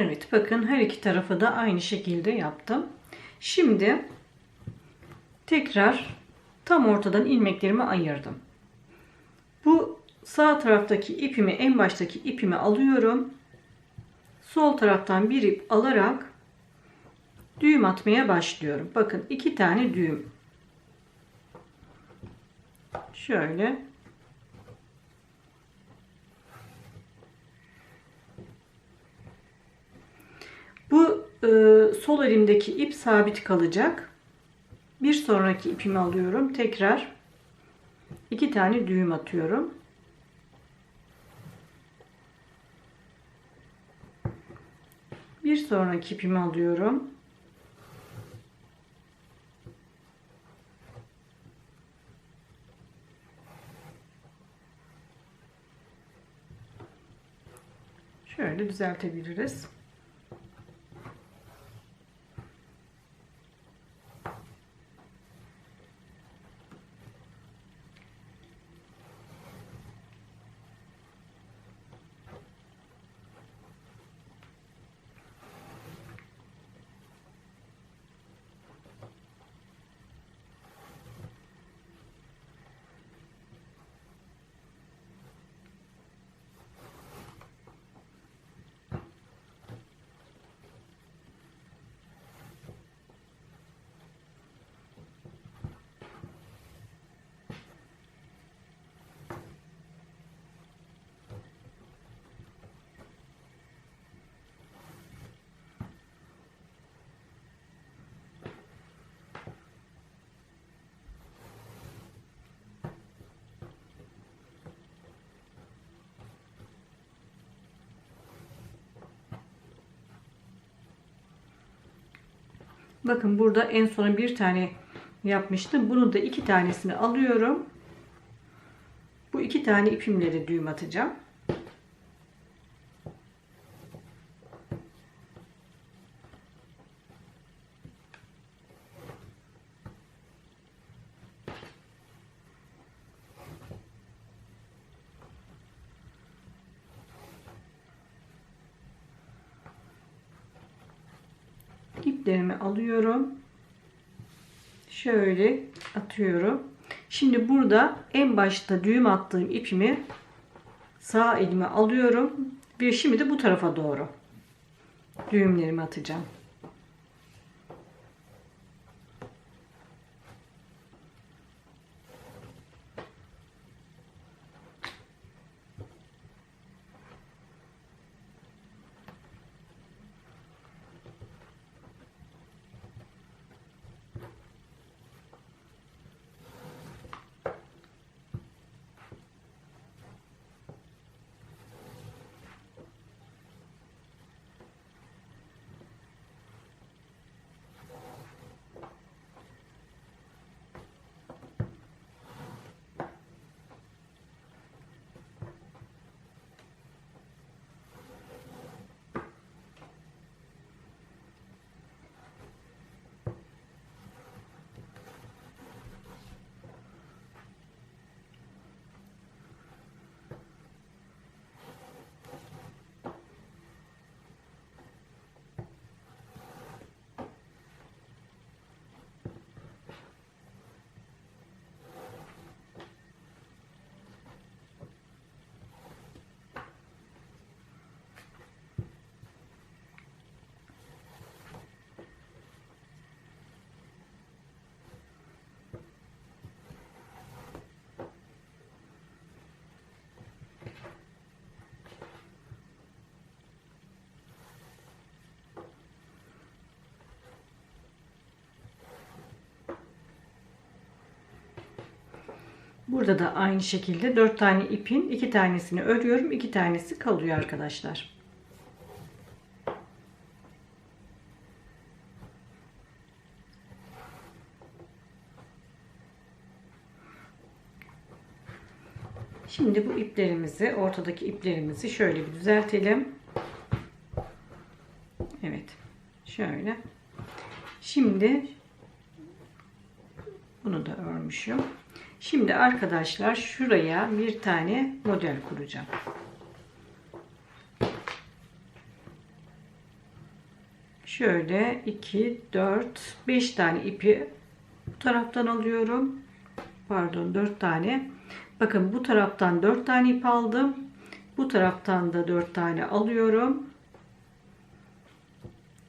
Evet bakın her iki tarafı da aynı şekilde yaptım. Şimdi tekrar tam ortadan ilmeklerimi ayırdım. Bu sağ taraftaki ipimi en baştaki ipimi alıyorum. Sol taraftan bir ip alarak düğüm atmaya başlıyorum. Bakın iki tane düğüm. Şöyle Bu e, sol elimdeki ip sabit kalacak. Bir sonraki ipimi alıyorum. Tekrar iki tane düğüm atıyorum. Bir sonraki ipimi alıyorum. Şöyle düzeltebiliriz. Bakın burada en sona bir tane yapmıştım. Bunu da iki tanesini alıyorum. Bu iki tane ipimle de düğüm atacağım. iplerimi alıyorum. Şöyle atıyorum. Şimdi burada en başta düğüm attığım ipimi sağ elime alıyorum ve şimdi de bu tarafa doğru düğümlerimi atacağım. Burada da aynı şekilde 4 tane ipin 2 tanesini örüyorum. 2 tanesi kalıyor arkadaşlar. Şimdi bu iplerimizi, ortadaki iplerimizi şöyle bir düzeltelim. Evet. Şöyle. Şimdi bunu da örmüşüm. Şimdi arkadaşlar şuraya bir tane model kuracağım. Şöyle 2, 4, 5 tane ipi bu taraftan alıyorum. Pardon 4 tane. Bakın bu taraftan 4 tane ip aldım. Bu taraftan da 4 tane alıyorum.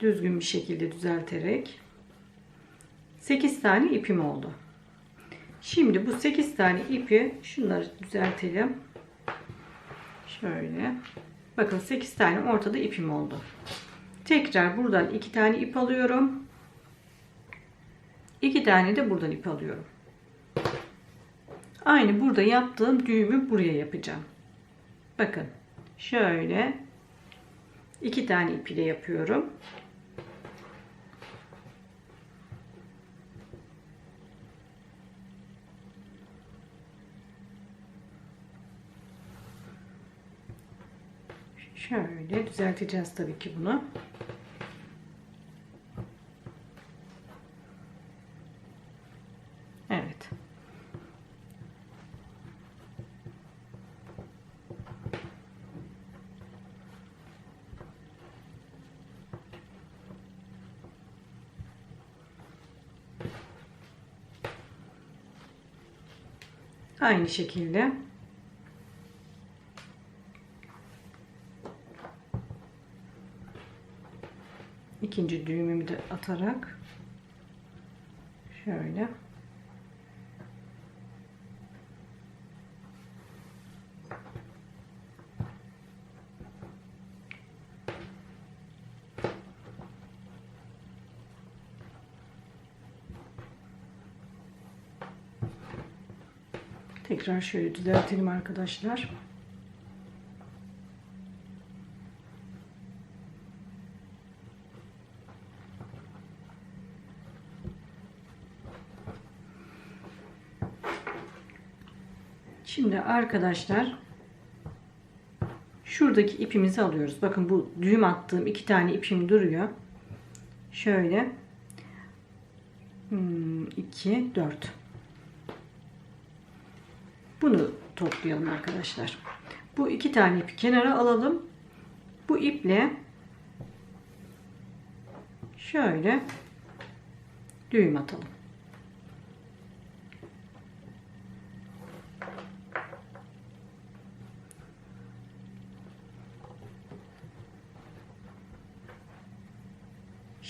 Düzgün bir şekilde düzelterek. 8 tane ipim oldu. Şimdi bu 8 tane ipi şunları düzeltelim. Şöyle. Bakın 8 tane ortada ipim oldu. Tekrar buradan 2 tane ip alıyorum. 2 tane de buradan ip alıyorum. Aynı burada yaptığım düğümü buraya yapacağım. Bakın şöyle 2 tane ip ile yapıyorum. Şöyle düzelteceğiz tabii ki bunu. Evet. Aynı şekilde ikinci düğümümü de atarak şöyle Tekrar şöyle düzeltelim arkadaşlar. Şimdi arkadaşlar şuradaki ipimizi alıyoruz. Bakın bu düğüm attığım iki tane ipim duruyor. Şöyle 2 4 bunu toplayalım arkadaşlar. Bu iki tane ipi kenara alalım. Bu iple şöyle düğüm atalım.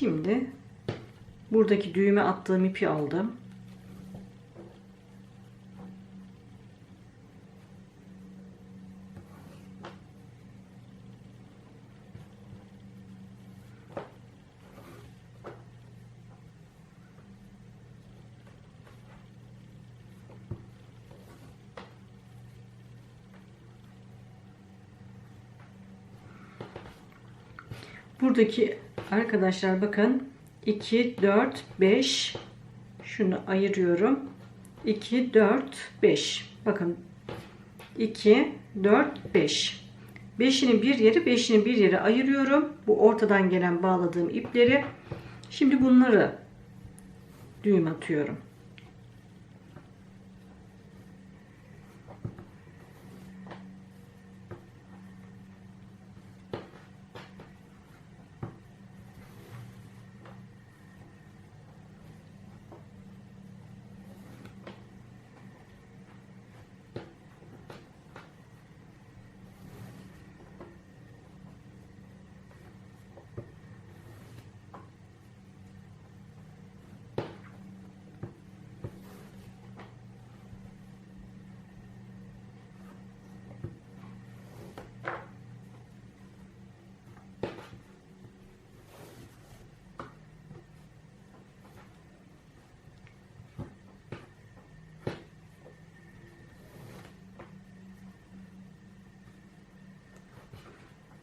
Şimdi buradaki düğüme attığım ipi aldım. Buradaki arkadaşlar bakın 2 4 5 şunu ayırıyorum. 2 4 5 bakın 2 4 5 5'inin bir yeri 5'inin bir yeri ayırıyorum. Bu ortadan gelen bağladığım ipleri. Şimdi bunları düğüm atıyorum.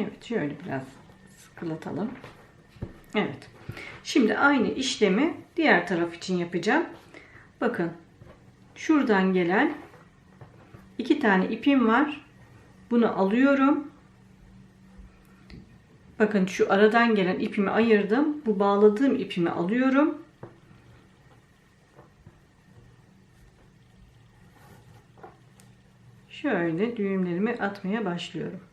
Evet şöyle biraz sıkılatalım. Evet. Şimdi aynı işlemi diğer taraf için yapacağım. Bakın şuradan gelen iki tane ipim var. Bunu alıyorum. Bakın şu aradan gelen ipimi ayırdım. Bu bağladığım ipimi alıyorum. Şöyle düğümlerimi atmaya başlıyorum.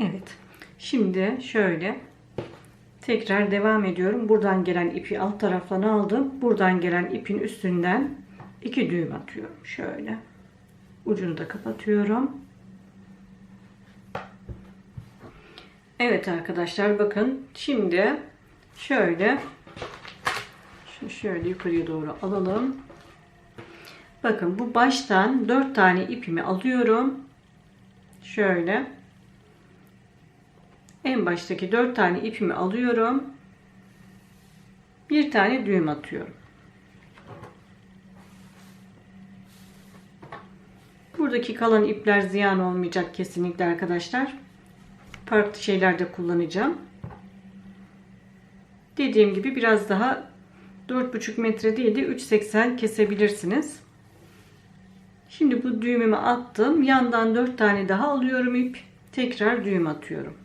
Evet. Şimdi şöyle tekrar devam ediyorum. Buradan gelen ipi alt taraftan aldım. Buradan gelen ipin üstünden iki düğüm atıyorum. Şöyle. Ucunu da kapatıyorum. Evet arkadaşlar bakın şimdi şöyle şunu şöyle yukarıya doğru alalım. Bakın bu baştan 4 tane ipimi alıyorum. Şöyle. En baştaki 4 tane ipimi alıyorum. Bir tane düğüm atıyorum. Buradaki kalan ipler ziyan olmayacak kesinlikle arkadaşlar. Farklı şeylerde kullanacağım. Dediğim gibi biraz daha 4,5 metre değil de 3,80 kesebilirsiniz. Şimdi bu düğümümü attım. Yandan 4 tane daha alıyorum ip. Tekrar düğüm atıyorum.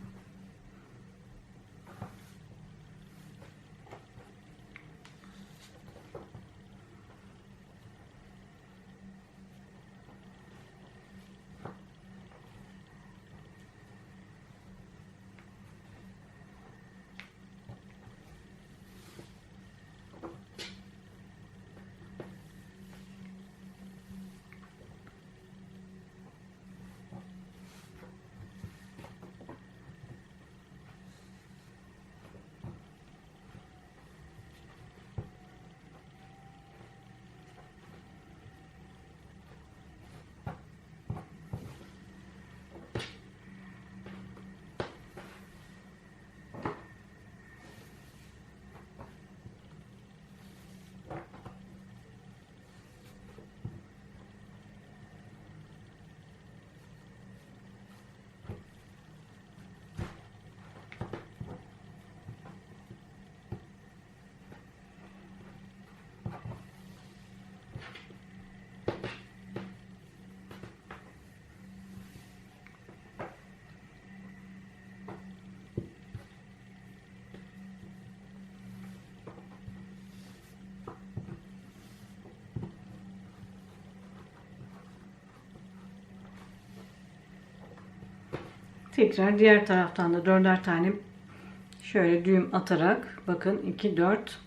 Tekrar diğer taraftan da dörder tane şöyle düğüm atarak bakın 2 4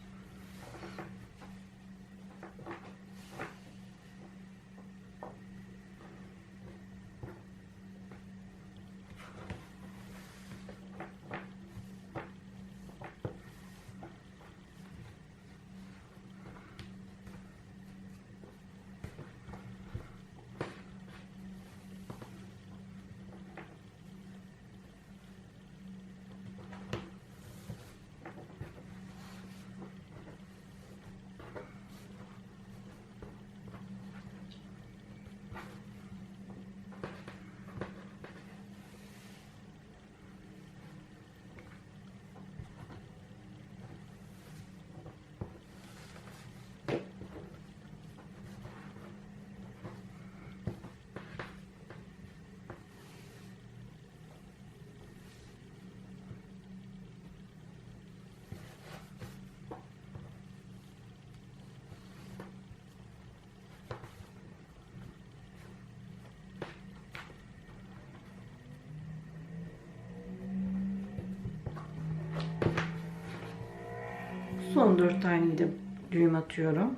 Son 4 tane de düğüm atıyorum.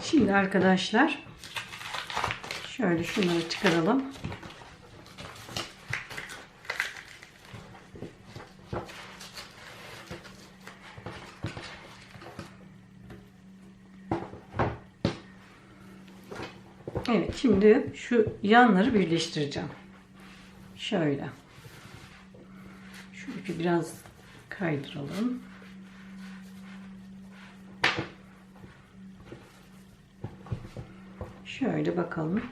Şimdi arkadaşlar şöyle şunları çıkaralım. Evet şimdi şu yanları birleştireceğim. Şöyle. Şu ipi biraz kaydıralım. Şöyle bakalım.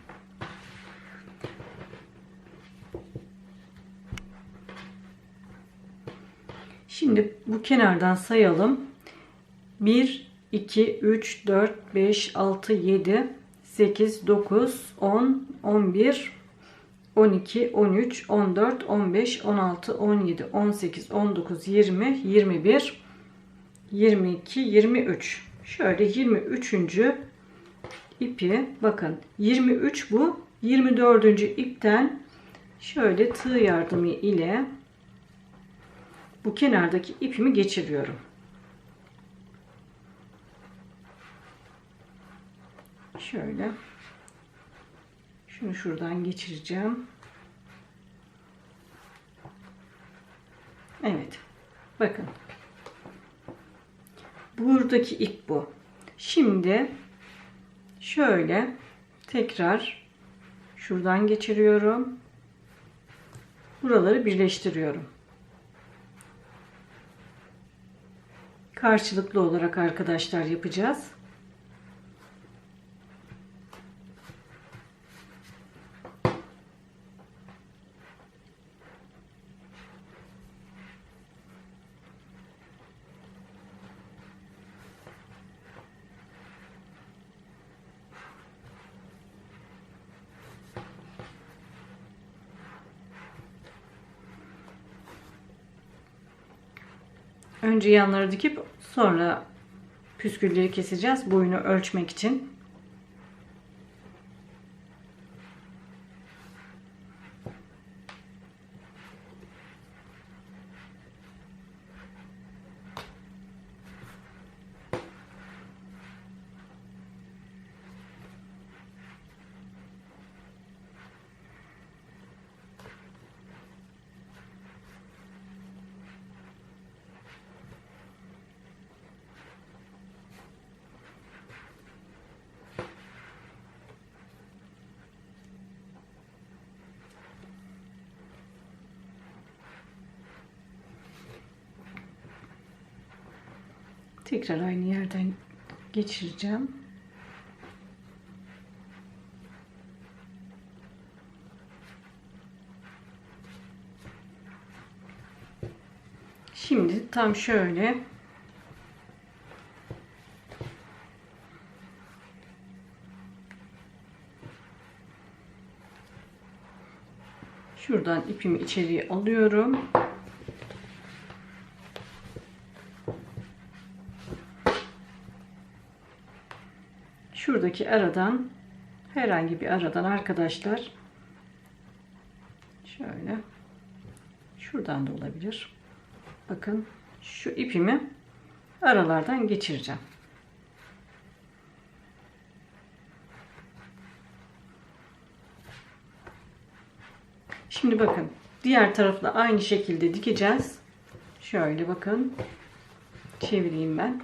Şimdi bu kenardan sayalım. 1, 2, 3, 4, 5, 6, 7, 8, 9, 10, 11, 12, 13, 14, 15, 16, 17, 18, 19, 20, 21, 22, 23. Şöyle 23. ipi bakın 23 bu 24. ipten şöyle tığ yardımı ile bu kenardaki ipimi geçiriyorum. Şöyle şunu şuradan geçireceğim. Evet. Bakın. Buradaki ip bu. Şimdi şöyle tekrar şuradan geçiriyorum. Buraları birleştiriyorum. Karşılıklı olarak arkadaşlar yapacağız. Önce yanları dikip sonra püskülleri keseceğiz. Boyunu ölçmek için. Tekrar aynı yerden geçireceğim. Şimdi tam şöyle şuradan ipimi içeriye alıyorum. Şuradaki aradan herhangi bir aradan arkadaşlar şöyle şuradan da olabilir. Bakın şu ipimi aralardan geçireceğim. Şimdi bakın diğer tarafla aynı şekilde dikeceğiz. Şöyle bakın çevireyim ben.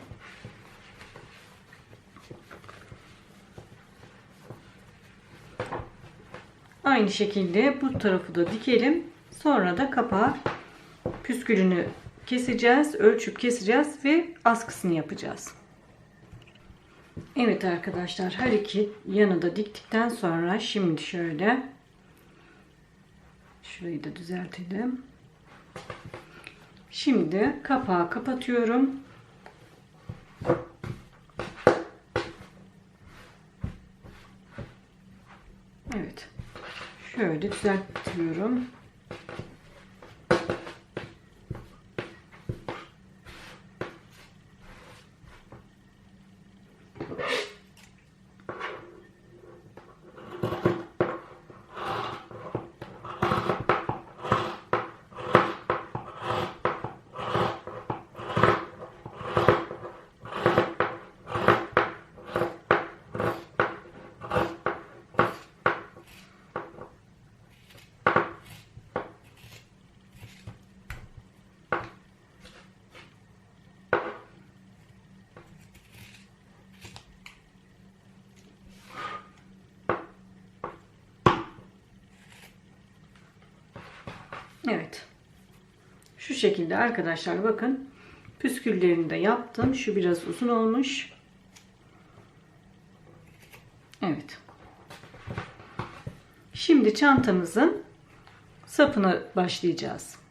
Aynı şekilde bu tarafı da dikelim. Sonra da kapağı püskülünü keseceğiz. Ölçüp keseceğiz ve askısını yapacağız. Evet arkadaşlar her iki yanı da diktikten sonra şimdi şöyle şurayı da düzeltelim. Şimdi kapağı kapatıyorum. Evet. Şöyle düzeltiyorum. Evet. Şu şekilde arkadaşlar bakın. Püsküllerini de yaptım. Şu biraz uzun olmuş. Evet. Şimdi çantamızın sapını başlayacağız.